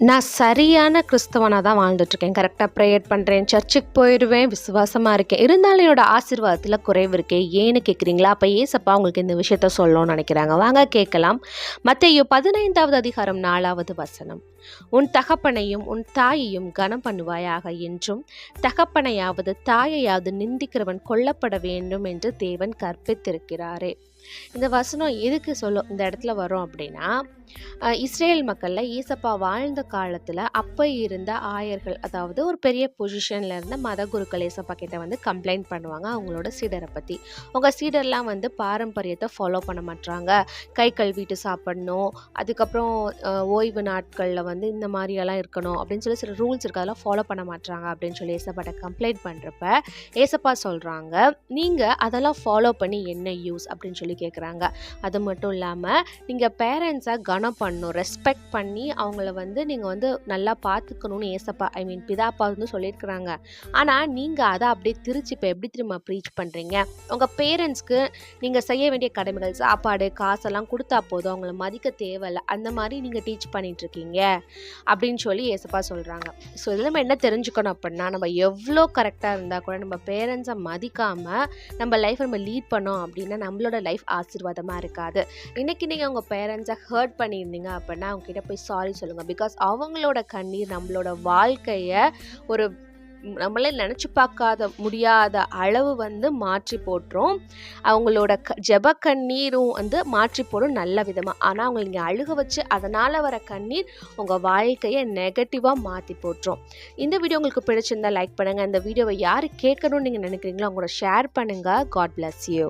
நான் சரியான கிறிஸ்தவனாக தான் வாழ்ந்துட்டுருக்கேன். கரெக்டாக ப்ரேயர் பண்ணுறேன் சர்ச்சுக்கு போயிடுவேன் விசுவாசமாக இருக்கேன். இருந்தாலும் என்னோடய ஆசீர்வாதத்தில் குறைவு இருக்கே. ஏன்னு கேட்குறீங்களா அப்போ ஏசப்பா உங்களுக்கு இந்த விஷயத்த சொல்லணும்னு நினைக்கிறாங்க. வாங்க கேட்கலாம். மற்றையோ பதினைந்தாவது அதிகாரம் நாலாவது வசனம். உன் தகப்பனையும் உன் தாயையும் கனம் பண்ணுவாயாக என்றும் தகப்பனையாவது தாயையாவது நிந்திக்கிறவன் கொல்லப்பட வேண்டும் என்று தேவன் கற்பித்திருக்கிறாரே. இந்த வசனம் எதுக்கு சொல்லும் இந்த இடத்துல வரும் அப்படின்னா இஸ்ரேல் மக்களில் ஈசப்பா வாழ்ந்த காலத்தில் அப்போ இருந்த ஆயர்கள் அதாவது ஒரு பெரிய பொசிஷனில் இருந்த மத குருக்கள் ஈசப்பா கிட்ட வந்து கம்ப்ளைண்ட் பண்ணுவாங்க அவங்களோட சீடரை பற்றி உங்கள் சீடர்லாம் வந்து பாரம்பரியத்தை ஃபாலோ பண்ண மாட்டாங்க கை கழுவிட்டு சாப்பிடணும் அதுக்கப்புறம் ஓய்வு நாட்களில் வந்து இந்த மாதிரியெல்லாம் இருக்கணும் அப்படின்னு சொல்லி சில ரூல்ஸ் இருக்கு அதெல்லாம் ஃபாலோ பண்ண மாட்டாங்க அப்படின்னு சொல்லி ஏசப்பாட்ட கம்ப்ளைண்ட் பண்ணுறப்ப ஏசப்பா சொல்கிறாங்க நீங்கள் அதெல்லாம் ஃபாலோ பண்ணி என்ன யூஸ் அப்படின்னு சொல்லி கேட்குறாங்க அது மட்டும் இல்லாமல் நீங்கள் பேரண்ட்ஸை கனம் பண்ணணும் ரெஸ்பெக்ட் பண்ணி அவங்கள வந்து நீங்கள் வந்து நல்லா பார்த்துக்கணும்னு ஏசப்பா ஐ மீன் பிதாப்பா வந்து சொல்லியிருக்கிறாங்க. ஆனால் நீங்கள் அதை அப்படியே திருச்சி இப்போ எப்படி திரும்ப ப்ரீச் பண்ணுறீங்க உங்கள் பேரண்ட்ஸ்க்கு நீங்கள் செய்ய வேண்டிய கடமைகள் சாப்பாடு காசெல்லாம் கொடுத்தா போதும் அவங்கள மதிக்க தேவையில்லை அந்த மாதிரி நீங்கள் டீச் பண்ணிகிட்ருக்கீங்க அப்படின்னு சொல்லி ஏசப்பா சொல்கிறாங்க ஸோ இதில் நம்ம என்ன தெரிஞ்சுக்கணும் அப்படின்னா நம்ம எவ்வளோ கரெக்டாக இருந்தால் கூட நம்ம பேரண்ட்ஸை மதிக்காமல் நம்ம லைஃப்பை நம்ம லீட் பண்ணோம் அப்படின்னா நம்மளோட லைஃப் ஆசீர்வாதமாக இருக்காது. இன்றைக்கி நீங்கள் உங்கள் பேரண்ட்ஸை ஹர்ட் பண்ணியிருந்தீங்க அப்படின்னா அவங்ககிட்ட போய் சாரி சொல்லுங்கள் பிகாஸ் அவங்களோட கண்ணீர் நம்மளோட வாழ்க்கையை ஒரு நம்மளே நினச்சி பார்க்காத முடியாத அளவு வந்து மாற்றி போட்டுரும். அவங்களோட க ஜப கண்ணீரும் வந்து மாற்றி போடும் நல்ல விதமாக ஆனால் அவங்களை நீங்கள் அழுக வச்சு அதனால் வர கண்ணீர் உங்கள் வாழ்க்கையை நெகட்டிவாக மாற்றி போட்டுரும். இந்த வீடியோ உங்களுக்கு பிடிச்சிருந்தா லைக் பண்ணுங்கள் இந்த வீடியோவை யார் கேட்கணும்னு நீங்கள் நினைக்கிறீங்களோ அவங்களோட ஷேர் பண்ணுங்கள் காட் பிளஸ் யூ